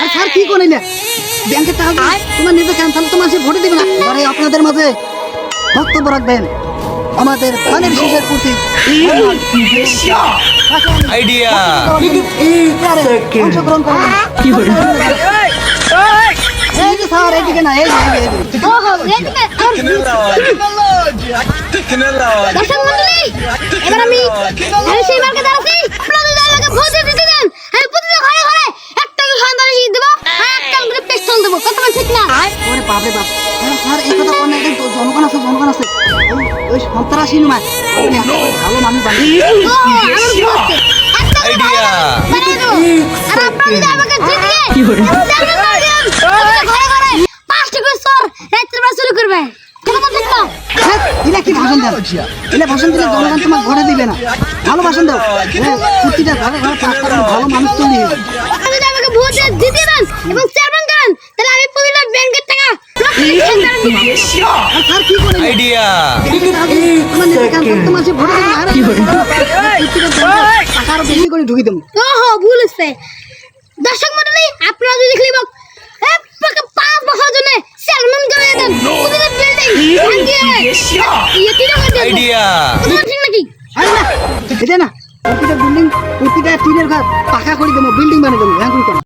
আর sir কি করে না ব্যাংকের টাকা তোমার নিজে কেন তাহলে তোমার সে ভোটে দিবে না। এবারে আপনাদের মাঝে বক্তব্য রাখবেন। আমাদের ধানের শীষের প্রতি আইডিয়া। অংশগ্রহণ করবেন। কি করে স্যার এই কথা অনেক জনগণ আছে জনগণ আছে। ওই- সন্ত্রাসী নয়। ভালো মানুষ না। ভালো ভাষণ দাও। ঘরে ঘরে ভালো মানুষ তৈরি হবে আপনি যদি আমাকে ভোট দিয়ে জিতিয়ে দেন এবং চেয়ারম্যান করেন তাহলে আমি প্রতিটা ব্যাংকের টাকা লক্ষ লক্ষ টাকা দিব আর স্যার কি করে আইডিয়া তোমার নিজে কেন তাহলে তোমার সে ভোটে দিবে না কি করে টাকা আরও বেশি করে ঢুকি দেবো ওহো ভুল হচ্ছে। দর্শক মন্ডলী আপনারা যদি দেখলি বক পাঁচ বছর জন্য চেয়ারম্যান জমা দেন। বিল্ডিং কি টাকা আইডিয়া নাকি? না এটা না প্রতিটা বিল্ডিং প্রতিটা টিনের ঘর পাকা করে দেবো বিল্ডিং বানিয়ে দেবো হ্যাঁ